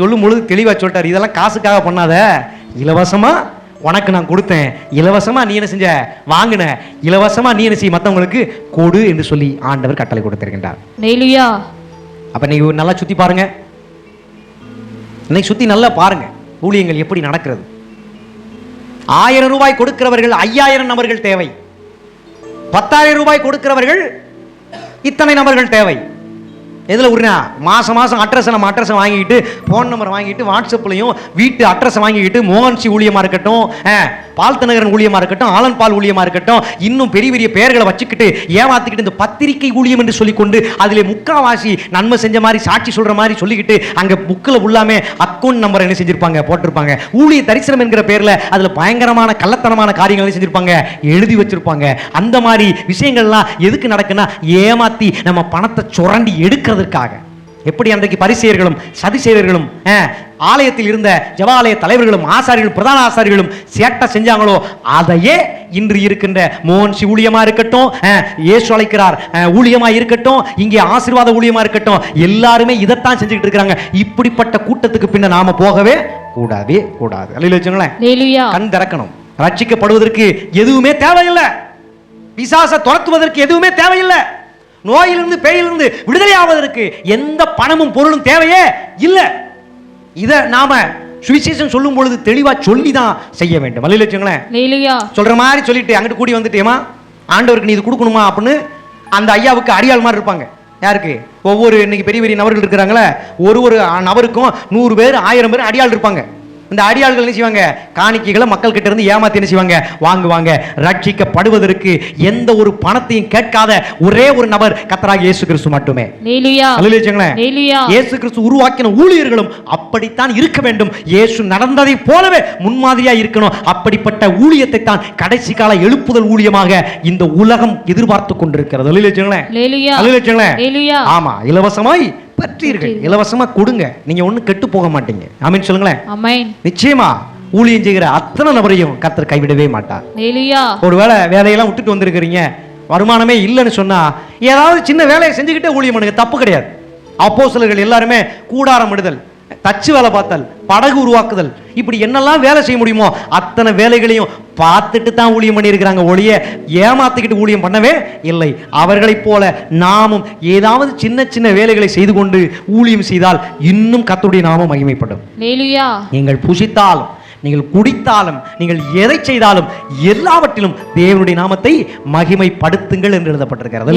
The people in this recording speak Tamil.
சொல்லும் பொழுது தெளிவா சொல்லிட்டார். இதெல்லாம் காசுக்காக பண்ணாத. இலவசமா உனக்கு நான் கொடுத்தேன். இலவசமா நீ என்ன செஞ்ச? வாங்கின. இலவசமா நீ என்ன செய்ய மற்றவங்களுக்கு கொடு என்று சொல்லி ஆண்டவர் கட்டளை கொடுத்திருக்கின்றார். ஹalleluya. அப்ப நீங்க நல்லா சுத்தி பாருங்க. இன்னைக்கு சுத்தி நல்லா பாருங்க. ஊழியங்கள் எப்படி நடக்கிறது? ஆயிரம் ரூபாய் கொடுக்கிறவர்கள் ஐயாயிரம் நபர்கள் தேவை. பத்தாயிரம் ரூபாய் கொடுக்கிறவர்கள் இத்தனை நபர்கள் தேவை. எதில் உருணா மாதம் மாதம் அட்ரஸை நம்ம அட்ரஸை வாங்கிக்கிட்டு ஃபோன் நம்பர் வாங்கிட்டு வாட்ஸ்அப்லையும் வீட்டு அட்ரஸை வாங்கிக்கிட்டு மோகன்சி ஊழியமாக இருக்கட்டும் பால் தினகரன் ஊழியமாக இருக்கட்டும் ஆலன் பால் ஊழியமாக இருக்கட்டும் இன்னும் பெரிய பெரிய பெயர்களை வச்சுக்கிட்டு ஏமாத்திக்கிட்டு இந்த பத்திரிகை ஊழியம் என்று சொல்லிக்கொண்டு அதில் முக்காவாசி நன்மை செஞ்ச மாதிரி சாட்சி சொல்கிற மாதிரி சொல்லிக்கிட்டு அங்கே புக்கில் உள்ளாமே அக்கௌண்ட் நம்பர் என்ன செஞ்சிருப்பாங்க போட்டிருப்பாங்க. ஊழிய தரிசனம் என்கிற பேரில் அதில் பயங்கரமான கள்ளத்தனமான காரியங்களை செஞ்சுருப்பாங்க எழுதி வச்சிருப்பாங்க. அந்த மாதிரி விஷயங்கள்லாம் எதுக்கு நடக்குன்னா ஏமாற்றி நம்ம பணத்தை சுரண்டி எடுக்கிறதுக்காக. எப்படி அன்றைக்கு பரிசெயர்களும் சதிசெயர்களும் ஆலயத்தில் இருந்த ஜவாலய தலைவர்களும் ஆசாரிகளும் பிரதான ஆசாரிகளும் சேட்டை செஞ்சாங்களோ அதையே இன்று இருக்கின்ற மோகன் சி ஊழியமா இருக்கட்டும் இயேசு அழைக்கிறார் ஊழியமா இருக்கட்டும் இங்கே ஆசீர்வாத ஊழியமா இருக்கட்டும் எல்லாருமே இதைத்தான் செஞ்சுக்கிட்டு இருக்கிறாங்க. இப்படிப்பட்ட கூட்டத்துக்கு பின்ன நாம போகவே கூடாதே கூடாது. அல்ல வச்சுங்களேன் கண் திறக்கணும். ரட்சிக்கப்படுவதற்கு எதுவுமே தேவையில்லை. பிசாசை துரத்துவதற்கு எதுவுமே தேவையில்லை. நோயிலிருந்து பேயிலிருந்து விடுதலை ஆவதற்கு எந்த பணமும் பொருளும் தேவையே இல்லை. இதை நாம சுவிசேஷம் சொல்லும் பொழுது தெளிவா சொல்லி தான் செய்ய வேண்டும். அல்ல வச்சுங்களேன் சொல்ற மாதிரி சொல்லிட்டு அங்கிட்டு கூடி வந்துட்டேமா ஆண்டவருக்கு நீ இது கொடுக்கணுமா அப்படின்னு அந்த ஐயாவுக்கு அடியாள் மாதிரி இருப்பாங்க. யாருக்கு? ஒவ்வொரு இன்னைக்கு பெரிய பெரிய நபர்கள் இருக்கிறாங்களே. ஒரு ஒரு நபருக்கும் நூறு பேர் ஆயிரம் பேர் அடியாள் இருப்பாங்க. இந்த அடியாள்கள் என்ன செய்வாங்க? காணிக்கைகளை மக்கள் கிட்ட இருந்து ஏமாத்தி என்ன செய்வாங்க? வாங்குவாங்க. ரட்சிக்கப்படுவதற்கு எந்த ஒரு பணத்தையும் கேட்காத ஒரே ஒரு நபர் கத்தராக இயேசு கிறிஸ்து மட்டுமே. இயேசு கிறிஸ்து உருவாக்கின ஊழியர்களும் அப்படித்தான் இருக்க வேண்டும். இயேசு நடந்ததை போலவே முன்மாதிரியா இருக்கணும். அப்படிப்பட்ட ஊழியத்தை தான் கடைசி கால எழுப்புதல் ஊழியமாக இந்த உலகம் எதிர்பார்த்து கொண்டிருக்கிறது. ஆமா இலவசமாய் பற்றீர்கள் இலவசமா கொடுங்க. நீங்க ஒண்ணும் கெட்டு போக மாட்டீங்க. ஆமென் சொல்லுங்களேன். நிச்சயமா ஊழியம் செய்கிற அத்தனை நபரையும் கர்த்தர் கைவிடவே மாட்டார். ஒருவேளை வேலையெல்லாம் விட்டுட்டு வந்திருக்கிறீங்க. வருமானமே இல்லைன்னு சொன்னா ஏதாவது சின்ன வேலையை செஞ்சுக்கிட்டே ஊழியம் பண்ணுங்க. தப்பு கிடையாது. அப்போஸ்தலர்கள் எல்லாருமே கூடாரம் இடுதல் தச்சு வேலை பார்த்தல் படகு உருவாக்குதல் இப்படி என்னெல்லாம் வேலை செய்ய முடியுமோ அத்தனை வேலைகளையும் பார்த்துட்டு தான் ஊழியம் பண்ணியிருக்கிறாங்க ஒழிய ஏமாத்திக்கிட்டு ஊழியம் பண்ணவே இல்லை. அவர்களைப் போல நாமும் ஏதாவது சின்ன சின்ன வேலைகளை செய்து கொண்டு ஊழியம் செய்தால் இன்னும் கர்த்தருடைய நாமம் மகிமைப்படும். நீங்கள் புசித்தாலும் நீங்கள் குடித்தாலும் நீங்கள் எதை செய்தாலும் எல்லாவற்றிலும் தேவனுடைய நாமத்தை மகிமைப்படுத்துங்கள் என்று எழுதப்பட்டிருக்கிறது.